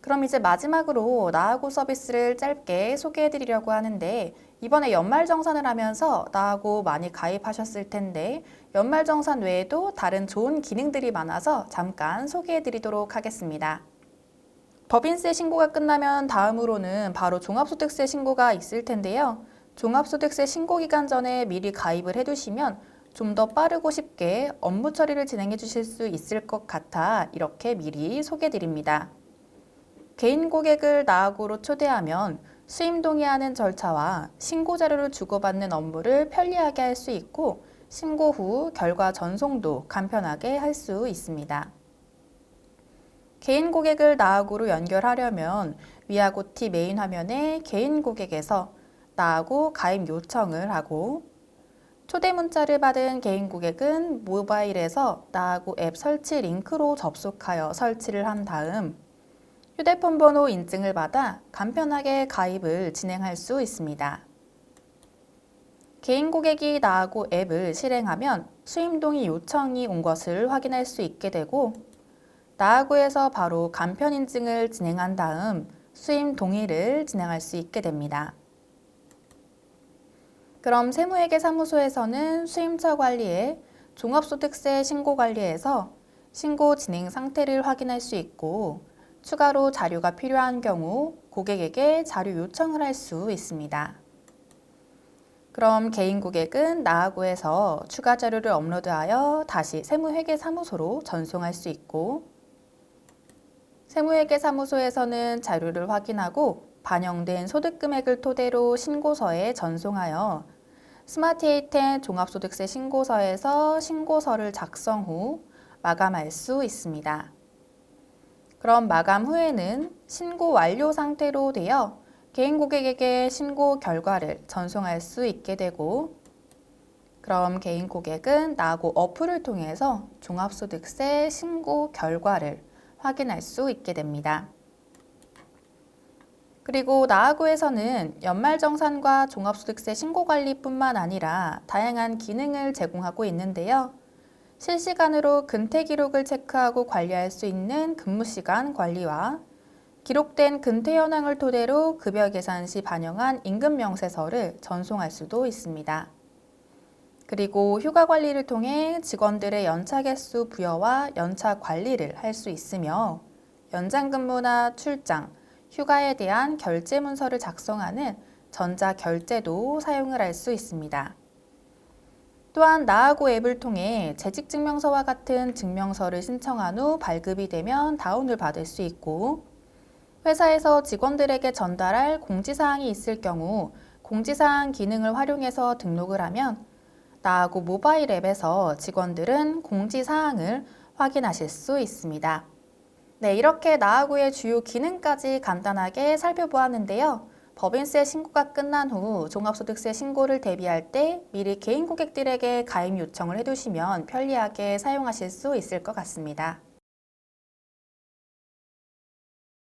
그럼 이제 마지막으로 나하고 서비스를 짧게 소개해 드리려고 하는데 이번에 연말정산을 하면서 나하고 많이 가입하셨을 텐데 연말정산 외에도 다른 좋은 기능들이 많아서 잠깐 소개해 드리도록 하겠습니다. 법인세 신고가 끝나면 다음으로는 바로 종합소득세 신고가 있을 텐데요. 종합소득세 신고 기간 전에 미리 가입을 해 두시면 좀 더 빠르고 쉽게 업무 처리를 진행해 주실 수 있을 것 같아 이렇게 미리 소개해 드립니다. 개인 고객을 나하고로 초대하면 수임 동의하는 절차와 신고 자료를 주고받는 업무를 편리하게 할 수 있고 신고 후 결과 전송도 간편하게 할 수 있습니다. 개인 고객을 나하고로 연결하려면 위아고티 메인 화면에 개인 고객에서 나하고 가입 요청을 하고 초대 문자를 받은 개인 고객은 모바일에서 나하고 앱 설치 링크로 접속하여 설치를 한 다음 휴대폰 번호 인증을 받아 간편하게 가입을 진행할 수 있습니다. 개인 고객이 나하고 앱을 실행하면 수임 동의 요청이 온 것을 확인할 수 있게 되고 나하고에서 바로 간편 인증을 진행한 다음 수임 동의를 진행할 수 있게 됩니다. 그럼 세무회계 사무소에서는 수임처 관리에 종합소득세 신고 관리에서 신고 진행 상태를 확인할 수 있고 추가로 자료가 필요한 경우 고객에게 자료 요청을 할 수 있습니다. 그럼 개인 고객은 나하고에서 추가 자료를 업로드하여 다시 세무회계 사무소로 전송할 수 있고 세무회계 사무소에서는 자료를 확인하고 반영된 소득 금액을 토대로 신고서에 전송하여 스마트 에이텐 종합소득세 신고서에서 신고서를 작성 후 마감할 수 있습니다. 그럼 마감 후에는 신고 완료 상태로 되어 개인 고객에게 신고 결과를 전송할 수 있게 되고 그럼 개인 고객은 나고 어플을 통해서 종합소득세 신고 결과를 확인할 수 있게 됩니다. 그리고 나하고에서는 연말정산과 종합소득세 신고관리뿐만 아니라 다양한 기능을 제공하고 있는데요. 실시간으로 근태 기록을 체크하고 관리할 수 있는 근무시간 관리와 기록된 근태 현황을 토대로 급여 계산 시 반영한 임금 명세서를 전송할 수도 있습니다. 그리고 휴가 관리를 통해 직원들의 연차 개수 부여와 연차 관리를 할 수 있으며 연장 근무나 출장, 휴가에 대한 결제 문서를 작성하는 전자 결제도 사용을 할 수 있습니다. 또한 나하고 앱을 통해 재직증명서와 같은 증명서를 신청한 후 발급이 되면 다운을 받을 수 있고 회사에서 직원들에게 전달할 공지사항이 있을 경우 공지사항 기능을 활용해서 등록을 하면 나하고 모바일 앱에서 직원들은 공지사항을 확인하실 수 있습니다. 네, 이렇게 나하고의 주요 기능까지 간단하게 살펴보았는데요. 법인세 신고가 끝난 후 종합소득세 신고를 대비할 때 미리 개인 고객들에게 가입 요청을 해두시면 편리하게 사용하실 수 있을 것 같습니다.